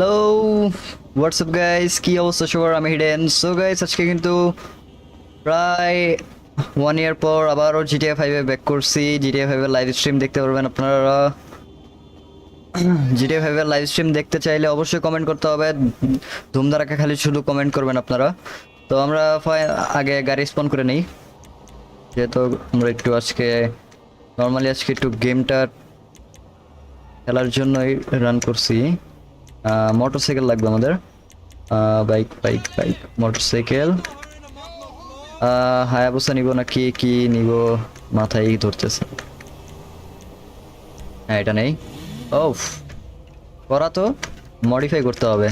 Hello WhatsApp guys কি অবস্থা সবার? আমি হিডেন। সো গাইস আজকে কিন্তু প্রায় ওয়ান ইয়ার পর আবারও জিটিএ ফাইভে ব্যাক করছি। জিটিএ ফাইভের লাইভ স্ট্রিম দেখতে পারবেন আপনারা। জিটিএ ফাইভের লাইভ স্ট্রিম দেখতে চাইলে অবশ্যই কমেন্ট করতে হবে। ধুমধারাকে খালি শুধু কমেন্ট করবেন আপনারা। তো আমরা আগে গাড়ি স্পন করে নিই। যেহেতু আমরা একটু আজকে নর্মালি আজকে একটু গেমটা খেলার জন্যই রান করছি। মোটর সাইকেল লাগবে আমাদের। Bike bike bike motor cycle Hayabusa নিব না? কি নিব? মাথায় ধরতেছে। হ্যাঁ এটা নেই। ও করা তো। মডিফাই করতে হবে।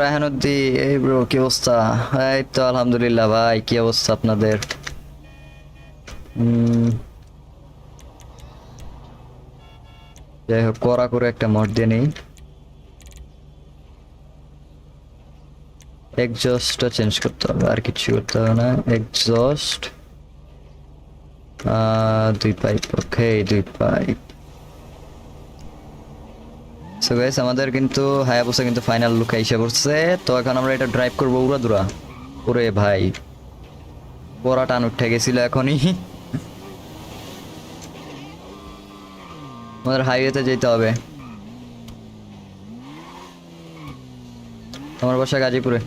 রায়হানুদ্দি এই ব্রো কি অবস্থা? এই তো আলহামদুলিল্লাহ ভাই, কি অবস্থা আপনাদের? যাই হোক কড়া করে একটা মট দিয়ে নেই। এক্সজস্টটা চেঞ্জ করতে হবে, আর কিছু করতে হবে না। এক্সজস্ট দুই পাইপ ওকে দুই পাইপ সো গাইস আমাদের কিন্তু হায়াবুসা কিন্তু ফাইনাল লুক এসে পড়ছে। তো এখন আমরা এটা ড্রাইভ করব উড়াদুরা। ওরে ভাই পড়া টান উঠে গেছিল এখনই। আমাদের হাইওয়েতে যেতে হবে। আমার বাসা গাজীপুরে।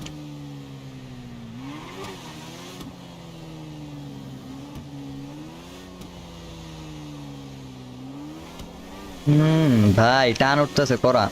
হুম ভাই টান উঠতেছে করা